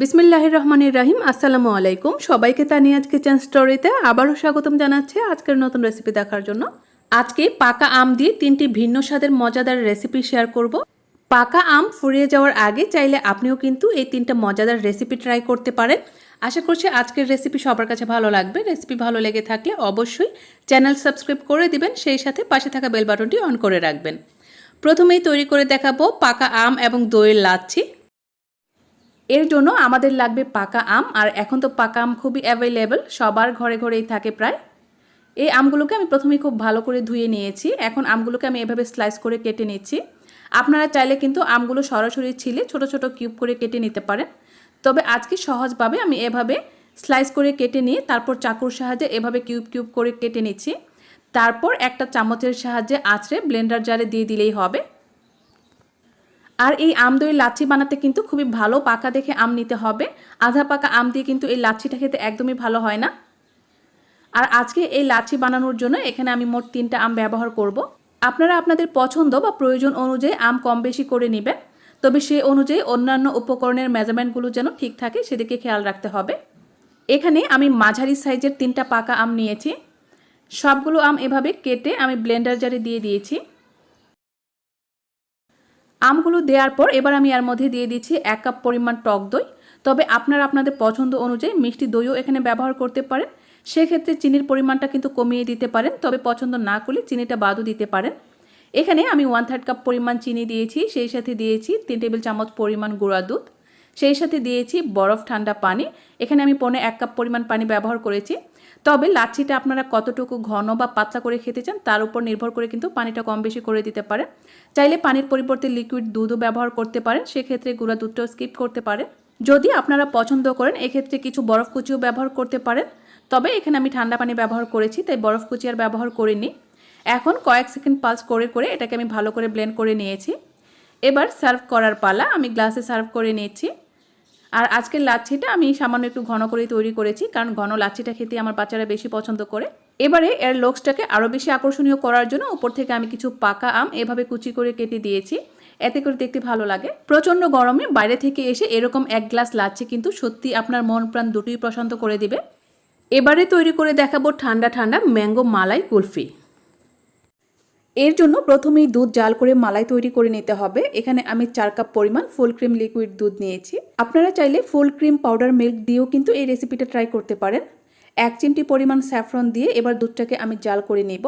বিসমিল্লাহির রহমানির রাহিম, আসসালামু আলাইকুম। সবাইকে তানিয়াজ কিচেন স্টোরিতে আবারও স্বাগতম জানাচ্ছি আজকের নতুন রেসিপি দেখার জন্য। আজকে পাকা আম দিয়ে তিনটি ভিন্ন স্বাদের মজাদার রেসিপি শেয়ার করব। পাকা আম ফুরিয়ে যাওয়ার আগে চাইলে আপনিও কিন্তু এই তিনটা মজাদার রেসিপি ট্রাই করতে পারেন। আশা করছি আজকের রেসিপি সবার কাছে ভালো লাগবে। রেসিপি ভালো লেগে থাকলে অবশ্যই চ্যানেল সাবস্ক্রাইব করে দিবেন, সেই সাথে পাশে থাকা বেল বাটনটি অন করে রাখবেন। প্রথমেই তৈরি করে দেখাবো পাকা আম এবং দইয়ের লাচ্ছি। এর জন্য আমাদের লাগবে পাকা আম, আর এখন তো পাকা আম খুবই অ্যাভেলেবেল সবার ঘরে ঘরেই থাকে প্রায়। এই আমগুলোকে আমি প্রথমে খুব ভালো করে ধুয়ে নিয়েছি। এখন আমগুলোকে আমি এভাবে স্লাইস করে কেটে নিচ্ছি। আপনারা চাইলে কিন্তু আমগুলো সরাসরি ছিলে ছোট ছোট কিউব করে কেটে নিতে পারেন। তবে আজকে সহজভাবে আমি এভাবে স্লাইস করে কেটে নিয়ে তারপর চাকুর সাহায্যে এভাবে কিউব কিউব করে কেটে নিচ্ছি। তারপর একটা চামচের সাহায্যে আঁচড়ে ব্লেন্ডার জারে দিয়ে দিলেই হবে। আর এই আম দই লাচ্ছি বানাতে কিন্তু খুবই ভালো, পাকা দেখে আম নিতে হবে। আধা পাকা আম দিয়ে কিন্তু এই লাচ্ছিটা খেতে একদমই ভালো হয় না। আর আজকে এই লাচ্ছি বানানোর জন্য এখানে আমি মোট তিনটা আম ব্যবহার করব। আপনারা আপনাদের পছন্দ বা প্রয়োজন অনুযায়ী আম কম বেশি করে নেবেন, তবে সে অনুযায়ী অন্যান্য উপকরণের মেজারমেন্টগুলো যেন ঠিক থাকে সেদিকে খেয়াল রাখতে হবে। এখানে আমি মাঝারি সাইজের তিনটা পাকা আম নিয়েছি। সবগুলো আম এভাবে কেটে আমি ব্লেন্ডার জারে দিয়ে দিয়েছি। আমগুলো দেওয়ার পর এবার আমি এর মধ্যে দিয়ে দিচ্ছি এক কাপ পরিমাণ টক দই। তবে আপনারা আপনাদের পছন্দ অনুযায়ী মিষ্টি দইও এখানে ব্যবহার করতে পারেন। সেক্ষেত্রে চিনির পরিমাণটা কিন্তু কমিয়ে দিতে পারেন, তবে পছন্দ না করলে চিনিটা বাদও দিতে পারেন। এখানে আমি ওয়ান থার্ড কাপ পরিমাণ চিনি দিয়েছি, সেই সাথে দিয়েছি তিন টেবিল চামচ পরিমাণ গুঁড়া দুধ। সেই সাথে দিয়েছি বরফ ঠান্ডা পানি। এখানে আমি পনে এক কাপ পরিমাণ পানি ব্যবহার করেছি। তবে লাচ্ছিটা আপনারা কতটুকু ঘন বা পাতলা করে খেতে চান, তার উপর নির্ভর করে কিন্তু পানিটা কম বেশি করে দিতে পারেন। চাইলে পানির পরিবর্তে লিকুইড দুধও ব্যবহার করতে পারেন, সেক্ষেত্রে গুঁড়া দুধটাও স্কিপ করতে পারেন। যদি আপনারা পছন্দ করেন, এক্ষেত্রে কিছু বরফ কুচিও ব্যবহার করতে পারেন। তবে এখানে আমি ঠান্ডা পানি ব্যবহার করেছি, তাই বরফ কুচি আর ব্যবহার করিনি। এখন কয়েক সেকেন্ড পালস করে করে এটাকে আমি ভালো করে ব্লেন্ড করে নিয়েছি। এবার সার্ভ করার পালা, আমি গ্লাসে সার্ভ করে নিয়েছি আর আজকের লাচ্ছিটা আমি সামান্য একটু ঘন করে তৈরি করেছি, কারণ ঘন লাচ্ছিটা খেতে আমার বাচ্চারা বেশি পছন্দ করে। এবারে এর লোকসটাকে আরও বেশি আকর্ষণীয় করার জন্য উপর থেকে আমি কিছু পাকা আম এভাবে কুচি করে কেটে দিয়েছি। এতে করে দেখতে ভালো লাগে। প্রচণ্ড গরমে বাইরে থেকে এসে এরকম এক গ্লাস লাচ্ছি কিন্তু সত্যি আপনার মন প্রাণ দুটোই প্রশান্ত করে দিবে। এবারে তৈরি করে দেখাবো ঠান্ডা ঠান্ডা ম্যাঙ্গো মালাই কুলফি। এর জন্য প্রথমেই দুধ জাল করে মালাই তৈরি করে নিতে হবে। এখানে আমি চার কাপ পরিমাণ ফুল ক্রিম লিকুইড দুধ নিয়েছি। আপনারা চাইলে ফুল ক্রিম পাউডার মিল্ক দিয়েও কিন্তু এই রেসিপিটা ট্রাই করতে পারেন। এক চিমটি পরিমাণ স্যাফরন দিয়ে এবার দুধটাকে আমি জাল করে নিব।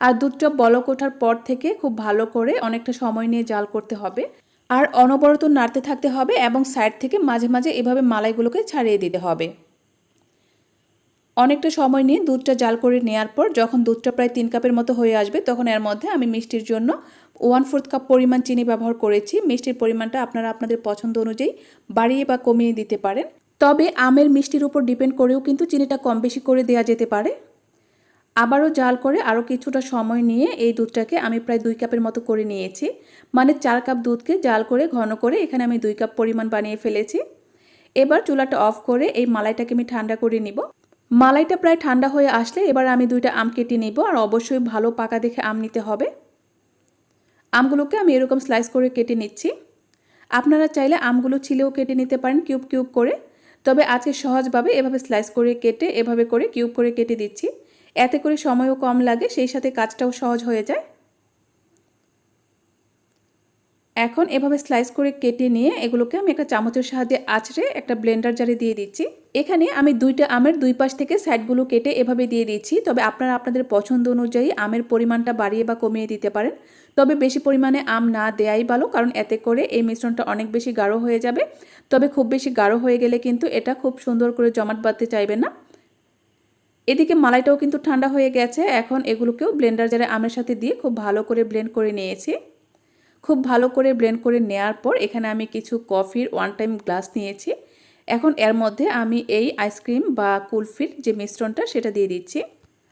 আর দুধটা বলক ওঠার পর থেকে খুব ভালো করে অনেকটা সময় নিয়ে জাল করতে হবে। আর অনবরত নাড়তে থাকতে হবে এবং সাইড থেকে মাঝে মাঝে এভাবে মালাইগুলোকে ছাড়িয়ে দিতে হবে। অনেকটা সময় নিয়ে দুধটা জাল করে নেওয়ার পর যখন দুধটা প্রায় তিন কাপের মতো হয়ে আসবে, তখন এর মধ্যে আমি মিষ্টির জন্য ওয়ান ফোর্থ কাপ পরিমাণ চিনি ব্যবহার করেছি। মিষ্টির পরিমাণটা আপনারা আপনাদের পছন্দ অনুযায়ী বাড়িয়ে বা কমিয়ে দিতে পারেন। তবে আমের মিষ্টির উপর ডিপেন্ড করেও কিন্তু চিনিটা কম বেশি করে দেওয়া যেতে পারে। আবারও জাল করে আরও কিছুটা সময় নিয়ে এই দুধটাকে আমি প্রায় দুই কাপের মতো করে নিয়েছি। মানে চার কাপ দুধকে জাল করে, ঘন করে এখানে আমি দুই কাপ পরিমাণ বানিয়ে ফেলেছি। এবার চুলাটা অফ করে এই মালাইটাকে আমি ঠান্ডা করে নিব। মালাইটা প্রায় ঠান্ডা হয়ে আসলে এবার আমি দুইটা আম কেটে নেব আর অবশ্যই ভালো পাকা দেখে আম নিতে হবে। আমগুলোকে আমি এরকম স্লাইস করে কেটে নিচ্ছি। আপনারা চাইলে আমগুলো ছিলেও কেটে নিতে পারেন কিউব কিউব করে। তবে আজকে সহজভাবে এভাবে স্লাইস করে কেটে এভাবে করে কিউব করে কেটে দিচ্ছি। এতে করে সময়ও কম লাগে, সেই সাথে কাজটাও সহজ হয়ে যায়। এখন এভাবে স্লাইস করে কেটে নিয়ে এগুলোকে আমি একটা চামচের সাহায্যে আছড়ে একটা ব্লেন্ডার জারে দিয়ে দিচ্ছি। এখানে আমি দুইটা আমের দুই পাশ থেকে সাইডগুলো কেটে এভাবে দিয়ে দিচ্ছি। তবে আপনারা আপনাদের পছন্দ অনুযায়ী আমের পরিমাণটা বাড়িয়ে বা কমিয়ে দিতে পারেন। তবে বেশি পরিমাণে আম না দেয়াই ভালো, কারণ এতে করে এই মিশ্রণটা অনেক বেশি গাঢ় হয়ে যাবে। তবে খুব বেশি গাঢ় হয়ে গেলে কিন্তু এটা খুব সুন্দর করে জমাট বাঁধতে চাইবে না। এদিকে মালাইটাও কিন্তু ঠান্ডা হয়ে গেছে। এখন এগুলোকেও ব্লেন্ডার জারে আমের সাথে দিয়ে খুব ভালো করে ব্লেন্ড করে নিয়েছি। খুব ভালো করে ব্লেন্ড করে নেওয়ার পর এখানে আমি কিছু কফির ওয়ান টাইম গ্লাস নিয়েছি। এখন এর মধ্যে আমি এই আইসক্রিম বা কুলফির যে মিশ্রণটা সেটা দিয়ে দিচ্ছি।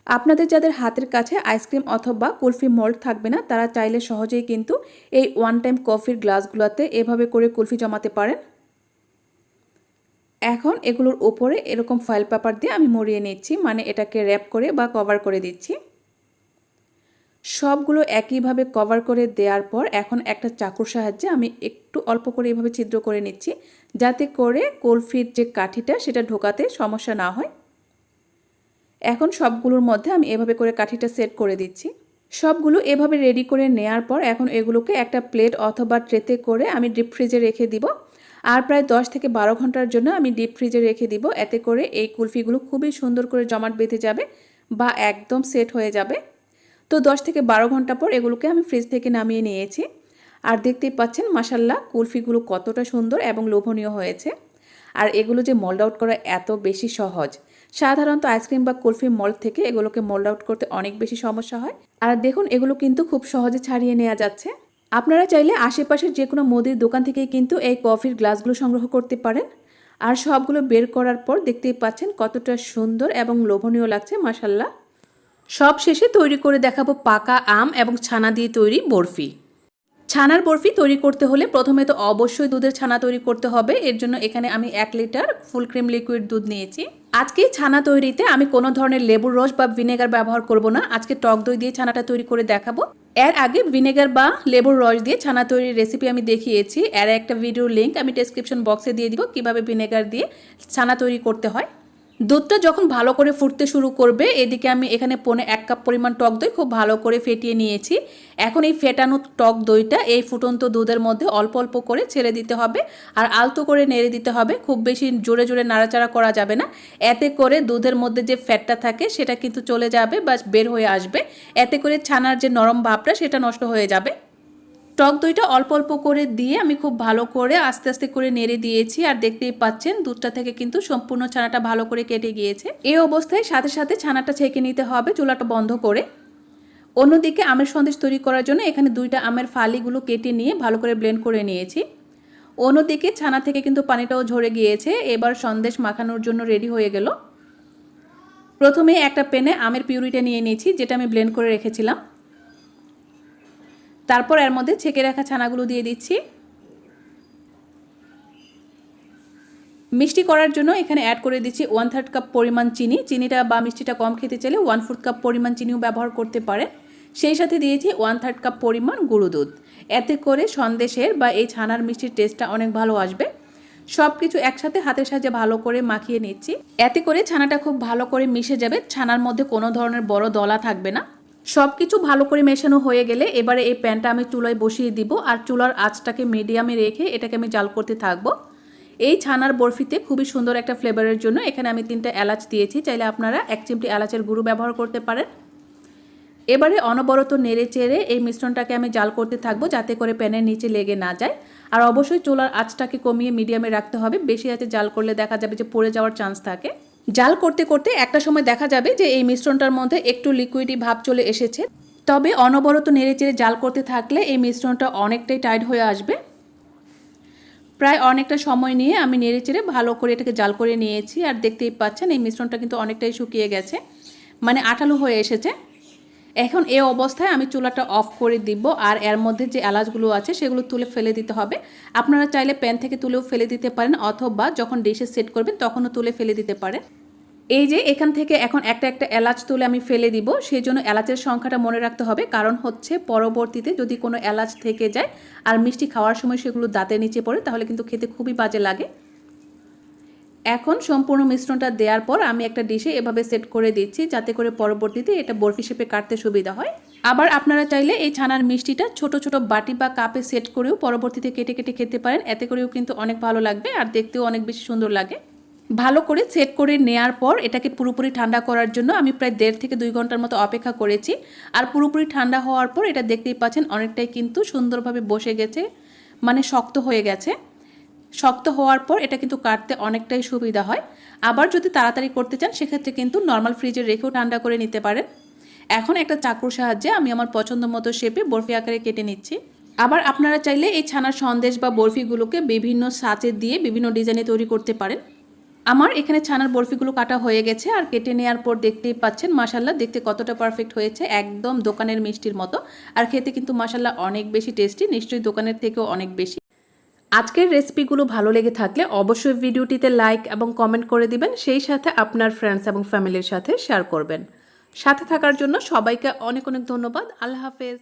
আপনাদের যাদের হাতের কাছে আইসক্রিম অথবা কুলফি মোল্ড থাকবে না, তারা চাইলে সহজেই কিন্তু এই ওয়ান টাইম কফির গ্লাসগুলোতে এভাবে করে কুলফি জমাতে পারেন। এখন এগুলোর ওপরে এরকম ফয়েল পেপার দিয়ে আমি মরিয়ে নিচ্ছি মানে এটাকে র্যাপ করে বা কভার করে দিচ্ছি। সবগুলো একইভাবে কভার করে দেওয়ার পর এখন একটা চাকুর সাহায্যে আমি একটু অল্প করে এইভাবে ছিদ্র করে নিচ্ছি, যাতে করে কলফির যে কাঠিটা সেটা ঢোকাতে সমস্যা না হয়। এখন সবগুলোর মধ্যে আমি এভাবে করে কাঠিটা সেট করে দিচ্ছি। সবগুলো এভাবে রেডি করে নেয়ার পর এখন এগুলোকে একটা প্লেট অথবা ট্রেতে করে আমি ডিপ ফ্রিজে রেখে দিব। আর প্রায় 10 থেকে বারো ঘণ্টার জন্য আমি ডিপ ফ্রিজে রেখে দিব, এতে করে এই কুলফিগুলো খুবই সুন্দর করে জমাট বেঁধে যাবে বা একদম সেট হয়ে যাবে। তো 10 থেকে বারো ঘণ্টা পর এগুলোকে আমি ফ্রিজ থেকে নামিয়ে নিয়েছি। আর দেখতেই পাচ্ছেন মাসাল্লাহ কুলফিগুলো কতটা সুন্দর এবং লোভনীয় হয়েছে। আর এগুলো যে মোল্ড আউট করা এত বেশি সহজ। সাধারণত আইসক্রিম বা কুলফি মল্ড থেকে এগুলোকে মোল্ড আউট করতে অনেক বেশি সমস্যা হয়। আর দেখুন, এগুলো কিন্তু খুব সহজে ছাড়িয়ে নেওয়া যাচ্ছে। আপনারা চাইলে আশেপাশের যে কোনো মুদির দোকান থেকেই কিন্তু এই কফির গ্লাসগুলো সংগ্রহ করতে পারেন। আর সবগুলো বের করার পর দেখতেই পাচ্ছেন, কতটা সুন্দর এবং লোভনীয় লাগছে মাসাল্লাহ সব শেষে তৈরি করে দেখাবো পাকা আম এবং ছানা দিয়ে তৈরি বরফি। ছানার বরফি তৈরি করতে হলে প্রথমে তো অবশ্যই দুধের ছানা তৈরি করতে হবে। এর জন্য এখানে আমি এক লিটার ফুল ক্রিম লিকুইড দুধ নিয়েছি। আজকে ছানা তৈরিতে আমি কোনো ধরনের লেবুর রস বা ভিনেগার ব্যবহার করব না। আজকে টক দই দিয়ে ছানাটা তৈরি করে দেখাবো। এর আগে ভিনেগার বা লেবুর রস দিয়ে ছানা তৈরির রেসিপি আমি দেখিয়েছি। এর একটা ভিডিও লিঙ্ক আমি ডেসক্রিপশন বক্সে দিয়ে দিব কীভাবে ভিনেগার দিয়ে ছানা তৈরি করতে হয়। দুধটা যখন ভালো করে ফুটতে শুরু করবে, এদিকে আমি এখানে পনে এক কাপ পরিমাণ টক দই খুব ভালো করে ফেটিয়ে নিয়েছি। এখন এই ফেটানো টক দইটা এই ফুটন্ত দুধের মধ্যে অল্প অল্প করে ছেড়ে দিতে হবে আর আলতো করে নেড়ে দিতে হবে। খুব বেশি জোরে জোরে নাড়াচাড়া করা যাবে না। এতে করে দুধের মধ্যে যে ফ্যাটটা থাকে সেটা কিন্তু চলে যাবে বা বের হয়ে আসবে। এতে করে ছানার যে নরম ভাবটা সেটা নষ্ট হয়ে যাবে। টক দইটা অল্প অল্প করে দিয়ে আমি খুব ভালো করে আস্তে আস্তে করে নেড়ে দিয়েছি। আর দেখতেই পাচ্ছেন, দুধটা থেকে কিন্তু সম্পূর্ণ ছানাটা ভালো করে কেটে গিয়েছে। এই অবস্থায় সাথে সাথে ছানাটা ছেঁকে নিতে হবে চুলাটা বন্ধ করে। অন্যদিকে আমের সন্দেশ তৈরি করার জন্য এখানে দুইটা আমের ফালিগুলো কেটে নিয়ে ভালো করে ব্লেন্ড করে নিয়েছি। অন্যদিকে ছানা থেকে কিন্তু পানিটাও ঝরে গিয়েছে। এবার সন্দেশ মাখানোর জন্য রেডি হয়ে গেল। প্রথমে একটা পেনে আমের পিউরিটা নিয়ে নিয়েছি, যেটা আমি ব্লেন্ড করে রেখেছিলাম। তারপর এর মধ্যে ছেঁকে রাখা ছানাগুলো দিয়ে দিচ্ছি। মিষ্টি করার জন্য এখানে অ্যাড করে দিচ্ছি ওয়ান থার্ড কাপ পরিমাণ চিনি। চিনিটা বা মিষ্টিটা কম খেতে চাইলে ওয়ান ফোর্থ কাপ পরিমাণ চিনিও ব্যবহার করতে পারেন। সেই সাথে দিয়েছি ওয়ান থার্ড কাপ পরিমাণ গুঁড়ো দুধ। এতে করে সন্দেশের বা এই ছানার মিষ্টির টেস্টটা অনেক ভালো আসবে। সব কিছু একসাথে হাতের সাহায্যে ভালো করে মাখিয়ে নিচ্ছি। এতে করে ছানাটা খুব ভালো করে মিশে যাবে। ছানার মধ্যে কোনো ধরনের বড় দলা থাকবে না। সব কিছু ভালো করে মেশানো হয়ে গেলে এবারে এই প্যানটা আমি চুলায় বসিয়ে দিব আর চুলার আঁচটাকে মিডিয়ামে রেখে এটাকে আমি জাল করতে থাকব। এই ছানার বরফিতে খুবই সুন্দর একটা ফ্লেভারের জন্য এখানে আমি তিনটা এলাচ দিয়েছি, চাইলে আপনারা এক চিমটি এলাচের গুঁড়ো ব্যবহার করতে পারেন। এবারে অনবরত নেড়ে চেড়ে এই মিশ্রণটাকে আমি জাল করতে থাকব যাতে করে প্যানের নিচে লেগে না যায়। আর অবশ্যই চুলার আঁচটাকে কমিয়ে মিডিয়ামে রাখতে হবে, বেশি আঁচে জাল করলে দেখা যাবে যে পড়ে যাওয়ার চান্স থাকে। জাল করতে করতে একটা সময় দেখা যাবে যে এই মিশ্রণটার মধ্যে একটু লিকুইডি ভাব চলে এসেছে। তবে অনবরত নেড়েচেড়ে জাল করতে থাকলে এই মিশ্রণটা অনেকটাই টাইট হয়ে আসবে। প্রায় অনেকটা সময় নিয়ে আমি নেড়েচেড়ে ভালো করে এটাকে জাল করে নিয়েছি আর দেখতেই পাচ্ছেন এই মিশ্রণটা কিন্তু অনেকটাই শুকিয়ে গেছে মানে আঠালো হয়ে এসেছে। এখন এ অবস্থায় আমি চুলাটা অফ করে দিব আর এর মধ্যে যে এলাচগুলো আছে সেগুলো তুলে ফেলে দিতে হবে। আপনারা চাইলে প্যান থেকে তুলেও ফেলে দিতে পারেন অথবা যখন ডিশে সেট করবেন তখনও তুলে ফেলে দিতে পারেন। এই যে এখান থেকে এখন একটা একটা এলাচ তুলে আমি ফেলে দিব, সেই জন্য এলাচের সংখ্যাটা মনে রাখতে হবে। কারণ হচ্ছে পরবর্তীতে যদি কোনো এলাচ থেকে যায় আর মিষ্টি খাওয়ার সময় সেগুলো দাঁতের নিচে পড়ে, তাহলে কিন্তু খেতে খুবই বাজে লাগে। এখন সম্পূর্ণ মিশ্রণটা দেওয়ার পর আমি একটা ডিশে এভাবে সেট করে দিচ্ছি, যাতে করে পরবর্তীতে এটা বরফি শেপে কাটতে সুবিধা হয়। আবার আপনারা চাইলে এই ছানার মিষ্টিটা ছোট ছোট বাটি বা কাপে সেট করেও পরবর্তীতে কেটে কেটে খেতে পারেন, এতে করেও কিন্তু অনেক ভালো লাগবে আর দেখতেও অনেক বেশি সুন্দর লাগে। ভালো করে সেট করে নেয়ার পর এটাকে পুরোপুরি ঠান্ডা করার জন্য আমি প্রায় দেড় থেকে দুই ঘণ্টার মতো অপেক্ষা করেছি। আর পুরোপুরি ঠান্ডা হওয়ার পর এটা দেখতেই পাচ্ছেন অনেকটাই কিন্তু সুন্দরভাবে বসে গেছে মানে শক্ত হয়ে গেছে। শক্ত হওয়ার পর এটা কিন্তু কাটতে অনেকটাই সুবিধা হয়। আবার যদি তাড়াতাড়ি করতে চান, সেক্ষেত্রে কিন্তু নর্মাল ফ্রিজে রেখেও ঠান্ডা করে নিতে পারেন। এখন একটা চাকুর সাহায্যে আমি আমার পছন্দ মতো শেপে বরফি আকারে কেটে নিচ্ছি। আবার আপনারা চাইলে এই ছানার সন্দেশ বা বরফিগুলোকে বিভিন্ন সাচে দিয়ে বিভিন্ন ডিজাইনে তৈরি করতে পারেন। আমার এখানে ছানার বরফিগুলো কাটা হয়ে গেছে আর কেটে নেওয়ার পর দেখতেই পাচ্ছেন মাসাল্লাহ দেখতে কতটা পারফেক্ট হয়েছে, একদম দোকানের মিষ্টির মতো। আর খেতে কিন্তু মাসাল্লাহ অনেক বেশি টেস্টি নিশ্চয়ই দোকানের থেকেও অনেক বেশি। আজকের রেসিপিগুলো ভালো লেগে থাকলে অবশ্যই ভিডিওটিতে লাইক এবং কমেন্ট করে দিবেন, সেই সাথে আপনার ফ্রেন্ডস এবং ফ্যামিলির সাথে শেয়ার করবেন। সাথে থাকার জন্য সবাইকে অনেক অনেক ধন্যবাদ, আল্লাহ হাফেজ।